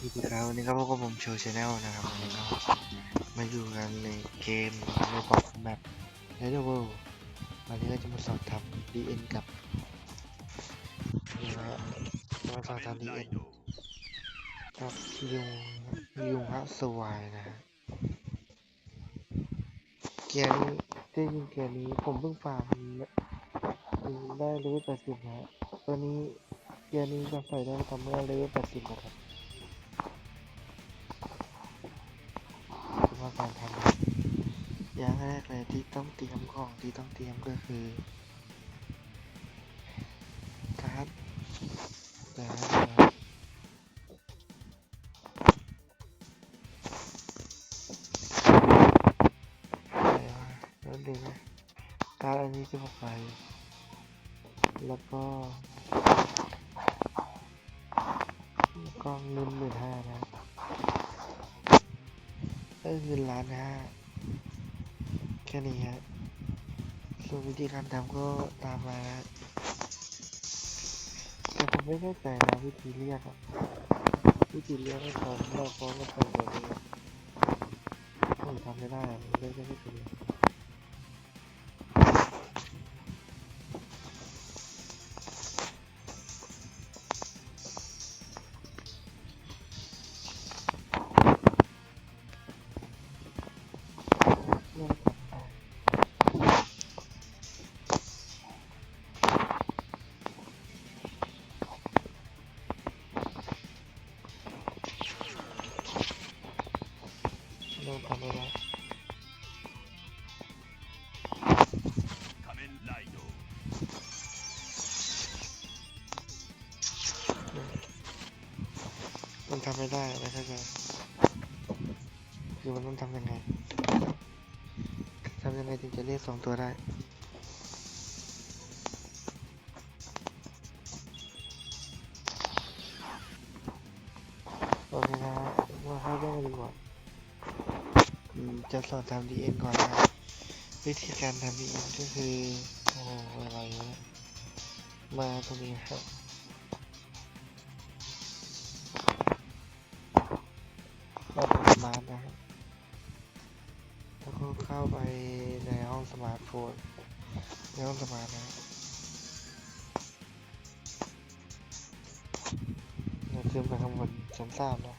สวัสดีครับวันนี้ก็พบกับผมโชว์ชาแนลนะครับวันนี้ก็มาอยู่กันในเกมในบอกแบบในเดอร์เวิลด์วันนี้ก็จะมาสอนทำ DN กับนี่นะฮะมาสอนทำ DN กับยุงยุงฮะสวายนะฮะเกียร์นี้ที่จริงเกียร์นี้ผมเพิ่งฟาร์มได้เลเวล80นะฮะตัวนี้เกียร์นี้จะใส่ได้ทำเมื่อเลเวล80นะครับ การทำอย่างแรกเลยที่ต้องเตรียมของที่ต้องเตรียมก็คือการ์ดการ์ดนะครับอะไรวแล้วดูนะการ์ดอันนี้จะบอกไปแล้วก็ ก็คือล้านห้าแค่นี้ฮะส่วนวิธีการทำก็ตามมานะแต่ผมไม่แน่ใจนะวิธีเรียกวิธีเรียกให้ตอนเราฟ้องกันไปเลยผมทำไม่ได้เรียกได้ไม่ถูกำไม่ได้ไม่เข้าใจคือมันต้องทำยังไงทำยังไงถึงจะเรียกสองตัวได้โอเคนะฮะมาเข้าเรื่องกันดีกว่าอืมจะสอนทำ DN ก่อนนะวิธีการทำ DN ก็คือ โอ้โหอะไรเนี่ยมาตรงนี้ครับ โฟนในห้องสมานะครับเราขึ้นไปข้างบนชั้นสามนะ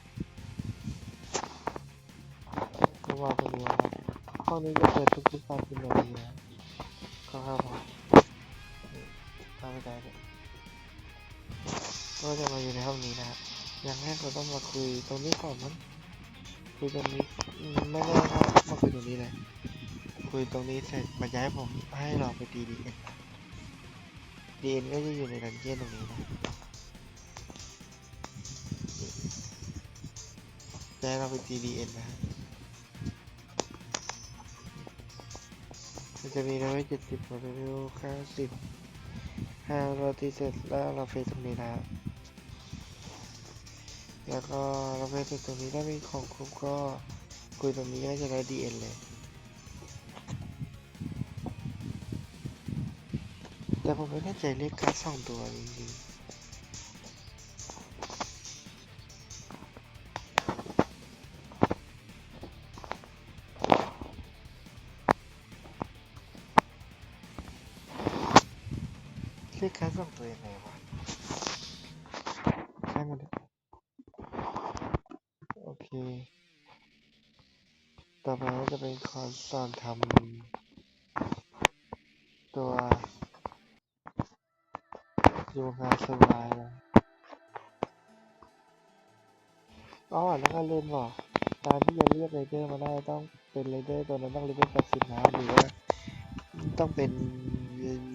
ก็วางตรงนี้นะครับห้อนี้จะเปิดทุกๆสามสิบนาทีนะก็เข้าไปนี่เข้าไปได้เลยก็จะมาอยู่ในห้องนี้นะครับอย่างแรกเราต้องมาคุยตรงนี้ก่อนมั้งคุยตรงนี้ไม่ได้ครับมาคุยตรงนี้เลย คุยตรงนี้เสร็จมาย้ายผมให้เราไปตีดีเอ็นดีเอ็นก็จะอยู่ในดันเจี้ยนตรงนี้นะย้ายเราไปตีดีเอ็นนะฮะมันจะมีเลเวลเจ็ดสิบเลเวลเก้าสิบห้าเราตีเสร็จแล้วเราเฟซตรงนี้นะแล้วก็เราเฟซเสตรงนี้ถ้ามีของครบก็คุยตรงนี้ก็จะได้ดีเอ็นเลย แต่ผมไม่แน่ใจเลขการสองตัวจริงๆเลขการสองตัวยังไงวะใช่มันเถอะโอเค ต่อไปก็จะเป็นคอร์สสอนทำ อ๋อแล้วก็ลืมบอกการที่จะเรียกไรเดอร์มาได้ต้องเป็นไรเดอร์ตัวนั้นต้องรีบเป็นตัดสินนะหรือว่าต้องเป็น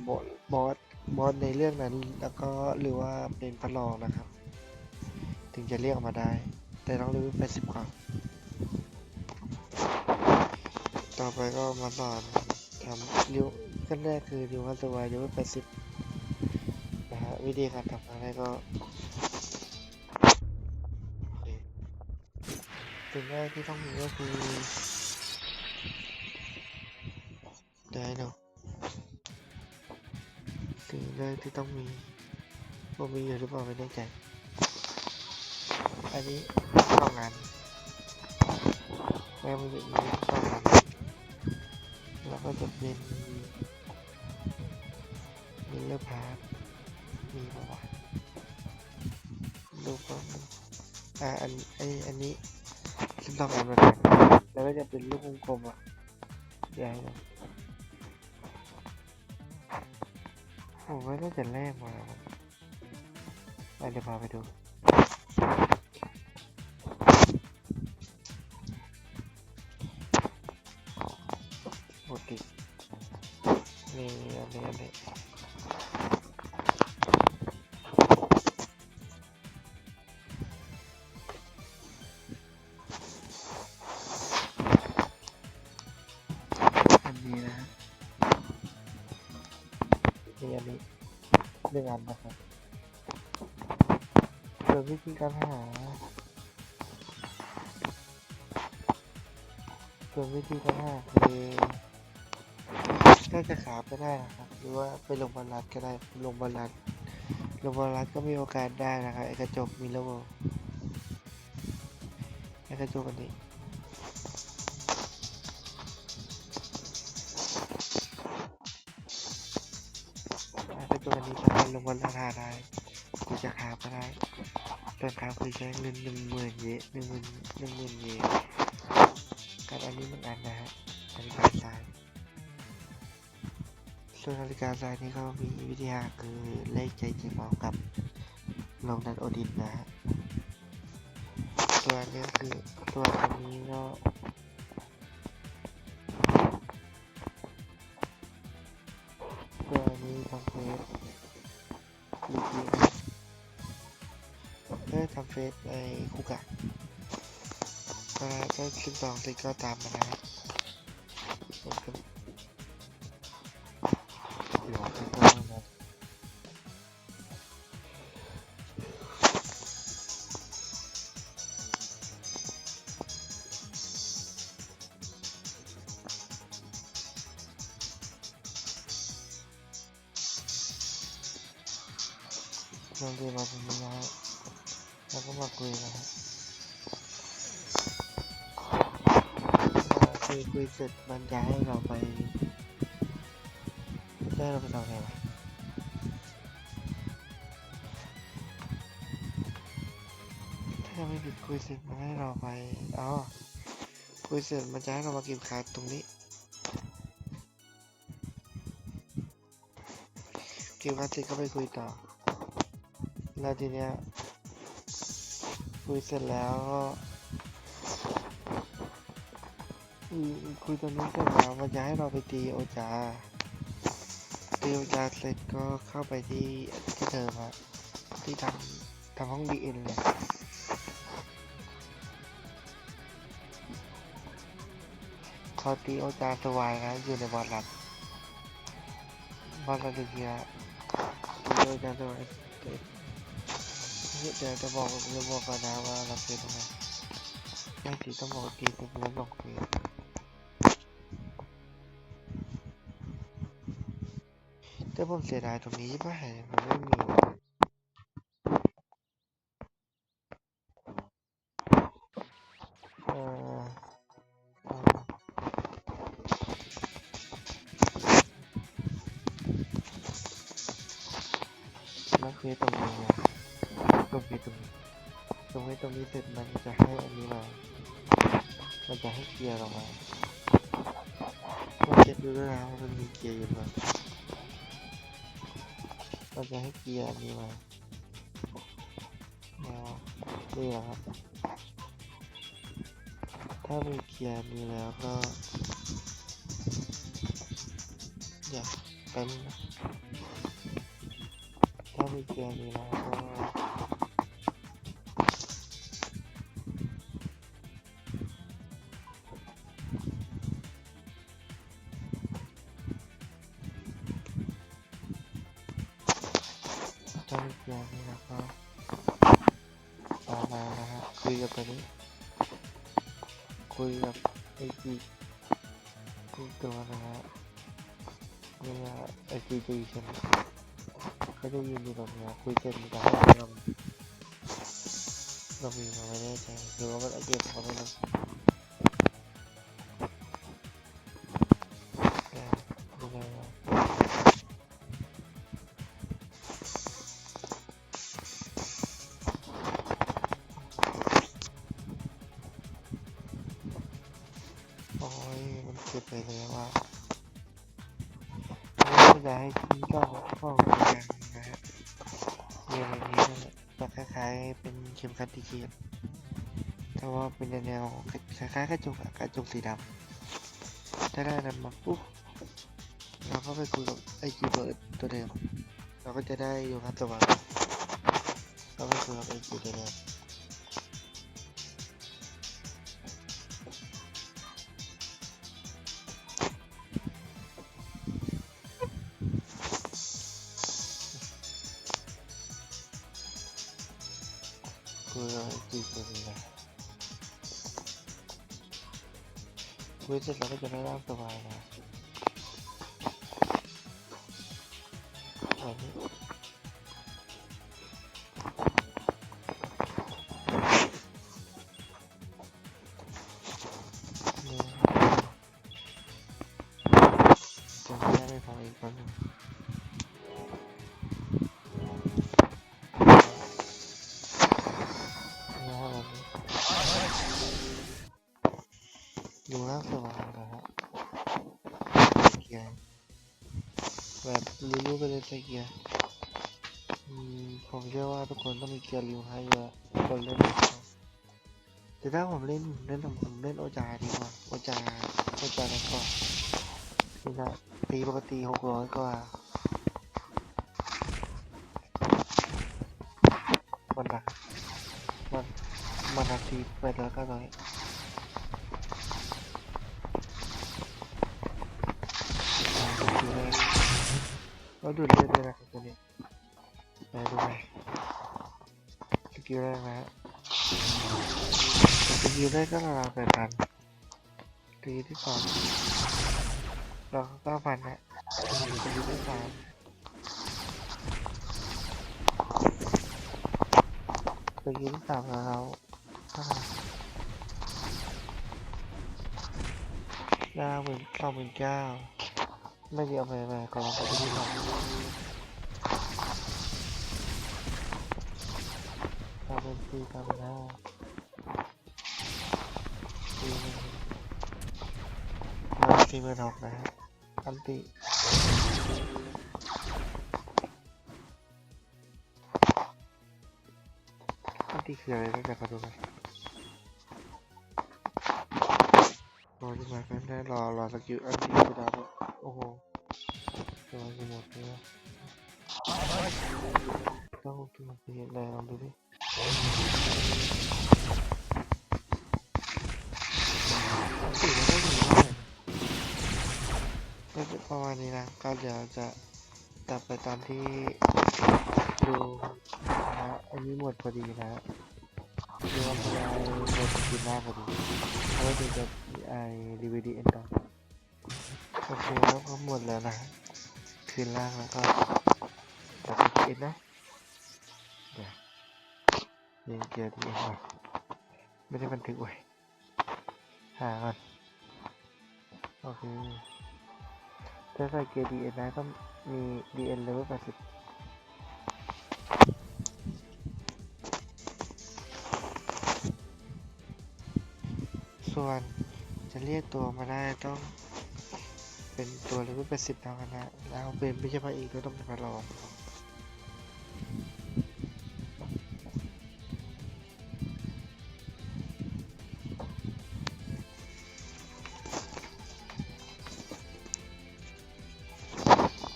บอสบอสบอสในเรื่องนั้น แล้วก็หรือว่าเป็นพระรองนะครับ ถึงจะเรียกมาได้ แต่ต้องรีบเป็นสิบก่อนต่อไปก็มาสอนทำริวขั้นแรกคือริวฮัสวายริวแปดสิบนะฮะวิธีการทำอะไรก็ สิ่งแรกที่ต้องมีก็คือไดโนสิ่งแรกที่ต้องมีผมมีอยู่หรือเปล่าไม่แน่ใจ อันนี้สองอันแล้วมันจะมีสองอันแล้วก็จะเป็นมิลเลอร์พาร์มีปะวะดูก่อนอ่าอันไออันนี้ ซึ่งต้องอันเหมือนกันแล้วก็จะเป็นลูกวงกลมอะใหญ่เลยผมว่าน่าจะแรกมาแล้วมาเดี๋ยวพาไปดู อันนี้หนึ่งอันนะครับส่วนวิธีการหาส่วนวิธีการหาคือก็จะขาไปได้นะครับ หรือว่าไปลงบอลลัดก็ได้ลงบอลลัดลงบอลลัดก็มีโอกาสได้นะครับไอกระจกมีระบบไอกระจกอันนี้ ไอกระจกอันนี้สามารถลงบอลลัดาได้กูจะขาไปได้ตอนขาคือใช้เงินหนึ่งหมื่นเยนหนึ่งหมื่นหนึ่งหมื่นเยนกับอันนี้มันอันนะฮะนาฬิกาทรายส่วนนาฬิกาทรายนี่ก็มีวิธีหาคือเลขใจจริงเหมากับลงดันโอดินนะฮะตัวนี้คือตัวอันนี้ก็ ทำเฟสลิกินะเออทำเฟซในคุกอะก็ขึ้นสองสิก็ตามมานะ ลองดูมาตรงนี้นะฮะแล้วก็มาคุยนะฮะคุยคุยเสร็จมันจะให้เราไปได้เราไปทำอะไรวะถ้าไม่ผิดคุยเสร็จมันให้เราไปอ๋อคุยเสร็จมันจะให้เรามาก็บคาร์ดตรงนี้ก็บคาร์ดเสร็จก็ไปคุยต่อ แล้วทีเนี้ยคุยเสร็จแล้วก็คุยตรงนี้เสร็จแล้วมันจะให้เราไปตีโอจาตีโอจาเสร็จก็เข้าไปที่ที่เดิมอะที่ทำทำห้องดีเอ็นเลยพอตีโอจาสวายนะอยู่ในบอลลัดบอลลัดเดียตีโอจาสวาย เดี๋ยวจะบอกจะบอกกันนะว่าเราเป็นตรงไหนไม่ตีต้องบอกตีตรงนั้นลงเฟซแต่ผมเสียดายตรงนี้ป่ะมันไม่มี ตรงนี้ตรงนี้เสร็จมันจะให้อันนี้มา มันจะให้เกียร์เรามาเราเช็คดูด้วยนะว่ามันมีเกียร์อยู่ไหมเราจะให้เกียร์นี้มาแนวนี่แหละครับ ถ้ามีเกียร์นี้แล้วก็อย่าเป็นถ้ามีเกียร์นี้แล้วก็ เร์อันนี้แล้วก็ต่อมานะฮะคุยกับตัวนี้ คุยกับไอจีอีกตัวนะฮะเวลาไอจีจีใช่ไหมเขาจะยืนอยู่แบบนี้คุยเสร็จมันจะให้เราเรามีมาไม่แน่ใจหรือว่ามันอัปเดตมาไม่รู้ ไปแล้วอะไม่ได้ให้ทิ้งก็ข้อมูลกันนะฮะมีอะไรนี้นั่นแหละก็คล้ายๆเป็นเข็มขัดที่เขียแต่ว่าเป็นแนวคล้ายๆกระจกกระจกสีดำถ้าได้นั้นมาปุ๊บเราก็ไปคุยกับไอ้คีเบิร์ดตัวเดิมเราก็จะได้อยู่ครับสว่างเราไปคุยกับไอ้คีตัวเดิม คุยเสร็จเราก็จะไม่ร่างสบายนะ แบบรู้ๆไปเลยใส่เกียร์ผมเชื่อว่าทุกคนต้องมีเกียร์ริวให้เยอะคนเล่นแต่ถ้าผมเล่นเล่นผมเล่นโอจาดีกว่าโอจาโอจาแล้วก็นี่นะตีปกติหกร้อยกว่ามันหนักมันมันหนักทีแปดร้อยเก้าร้อยอ่าดูทีแรก แล้วดูดเลือดด้วยนะครับตัวนี้ไปดูไปสกิลแรกนะฮะสกิลแรกก็ราวๆแปดพันสกิลที่สองเราเก้าพันนะสกิลที่สามสกิลที่สามเราเท่าไหร่เก้าหมื่นเก้าหมื่นเก้า ไม่ได้เอาไปไปขอลองไปที่สองเก้าหมื่นสี่เก้าหมื่นห้าสี่หมื่นมาสี่หมื่นหกนะฮะอันติอันติคืออะไรตั้งแต่ขอดูกันรอที่มากันได้รอรอสกิลอันติสุดาด้วโอ้โห รอจะหมดเลยอะต้องกินเห็นอะไรลองดูดิอันติมันก็ดีมากก็ประมาณนี้นะก็เดี๋ยวจะตัดไปตอนที่ดูนะอันนี้หมดพอดีนะดูว่าพอดีหมดกินหน้าพอดีแล้วถึงจะไอดีวีดีเอ็นต่อโอเคแล้วก็หมดแล้วนะ ฮะคืนล่างแล้วก็ตัดไปเอ็นนะเดี๋ยวยิงเกียร์ดีเอ็นก่อนไม่ได้บันทึกไว้หาก่อนโอเคถ้าใส่เกียร์ดีเอ็นนะก็มีดีเอ็นเลเวลแปดสิบส่วนจะเรียกตัวมาได้ต้อง เป็นตัวเลเวลเป็นสิบแล้วกันนะแล้วเป็นไม่ใช่พระเกด้ต้องไปลนพระรอง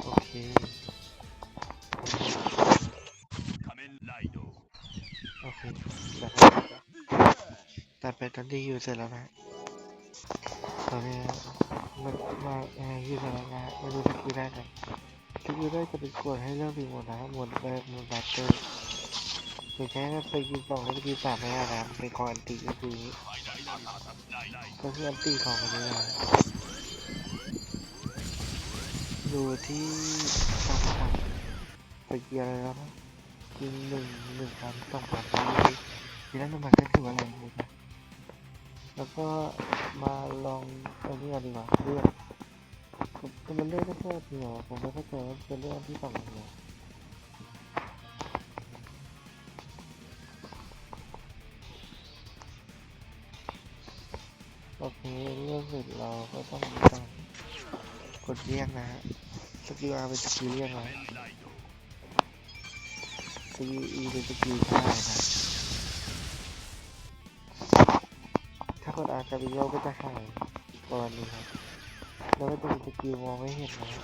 โอเคตัดไปตอนที่อยู่เสร็จแล้วนะตอนนี้ มามามายืนอะไรนะมาดูสกิลได้กันสกิลได้จะเป็นส่วนให้เรื่องรีหมดนะหมดแบบหมดบัตเตอร์หรือใช้สกินสองและสกินสามไม่ได้นะเป็นคอนตีก็คือก็คืออันตีของคนนี้นะดูที่สองพันสกิลอะไรแล้วกินหนึ่งหนึ่งครั้งสองพันทีละหนึ่งพันก็ถือว่าแรงเลยน แล้วก็มาลองไอ้นี่กันดีกว่าเรื่อกคือมันเรื่องได้แค่เพียวผมไม่เข้าใจว่าเป็นเรื่องที่ต่างกันยวโอเคเรื่องเสร็จเราก็ต้องมีการกดเรียกนะฮะสกิลอาร์เป็นสกิลเรียกแล้วสกิลอีเป็นสกิลฆ่านะ ดอากับอีโยก็จะหายประมาณนี้ครับ แล้วก็จะมีสกิลมองไม่เห็นนะฮะ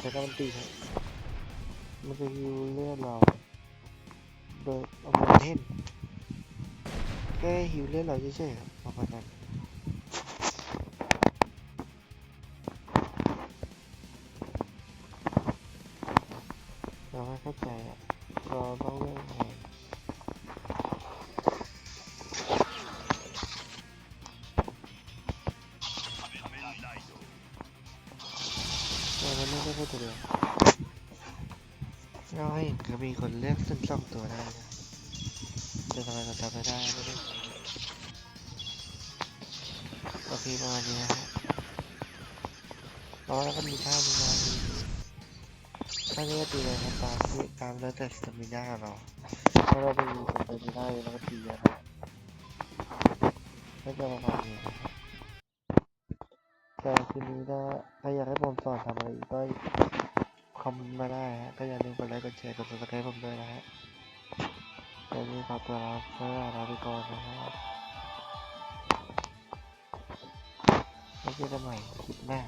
แต่ก็มันตีครับ มันจะฮิวเลือดเรา โดยเอามาเล่นแค่ฮิวเลือดเราเฉยๆครับประมาณนั้นเราไม่เข้าใจอะเราต้องเลือกยังไง มีคนเลือกซึ่งสองตัวได้นะแต่ทำไมเราทำไม่ได้ไม่ได้โอเคประมาณนี้นะฮะแล้วก็มีท่านี้นท่านี้ก็ตีเลยครับตามที่ตามแล้วแต่สตามิน่าเราถ้าเราไปดูสตามิน่าเราก็ตีนะฮะก็จะประมาณนี้นะฮะแต่ทีนี้ถ้าถ้าอยากให้ผมสอนทำอะไรอีกก็ คอมเมนต์มาได้ฮะก็อย่าลืมกดไลค์กดแชร์กด subscribe ผมด้วยนะฮะวันนี้ขอตัวลาเพื่อลาไปก่อนนะครับแล้วเจอกันใหม่คลิปหน้า